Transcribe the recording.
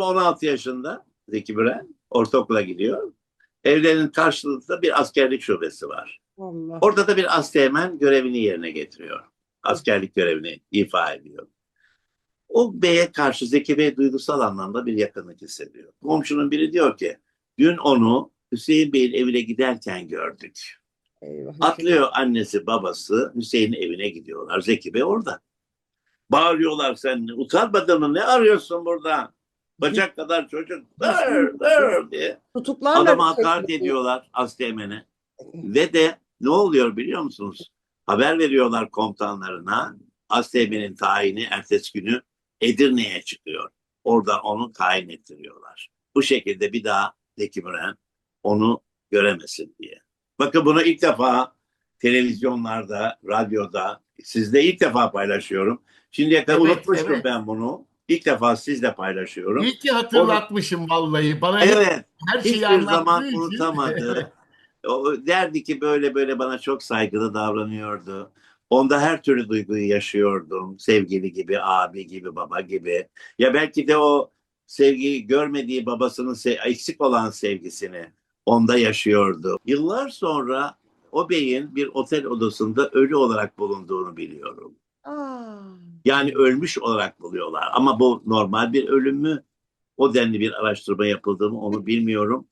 16 yaşında Zeki Müren ortaokula gidiyor. Evlerinin karşılığında bir askerlik şubesi var. Allah. Orada da bir asteğmen görevini yerine getiriyor. Askerlik görevini ifa ediyor. O beye karşı Zeki Bey duygusal anlamda bir yakınlık hissediyor. Komşunun biri diyor ki dün onu Hüseyin Bey'in evine giderken gördük. Eyvah. Atlıyor annesi babası Hüseyin'in evine gidiyorlar. Zeki Bey orada. Bağırıyorlar sen utanmadın mı ne arıyorsun burada? Bacak kadar çocuk dır dır diye. Tutuklarla Adama hakaret ediyorlar Asteğmen'e. Ve de ne oluyor biliyor musunuz? Haber veriyorlar komutanlarına. Asteğmen'in tayini ertesi günü Edirne'ye çıkıyor. Orada onu tayin ettiriyorlar. Bu şekilde bir daha Zeki Müren onu göremesin diye. Bakın bunu ilk defa televizyonlarda, radyoda sizle ilk defa paylaşıyorum. Şimdiye kadar Evet, unutmuştum evet. ben bunu. İlk defa sizle paylaşıyorum. İyi ki hatırlatmışım vallahi. Bana Evet. her şeyi hiçbir zaman için- unutamadı. o derdi ki böyle böyle bana çok saygılı davranıyordu. Onda her türlü duyguyu yaşıyordum. Sevgili gibi, abi gibi, baba gibi. Ya belki de o sevgiyi görmediği babasının eksik olan sevgisini onda yaşıyordu. Yıllar sonra o beyin bir otel odasında ölü olarak bulunduğunu biliyorum. Aa. Yani ölmüş olarak buluyorlar. Ama bu normal bir ölüm mü? O denli bir araştırma yapıldı mı onu bilmiyorum.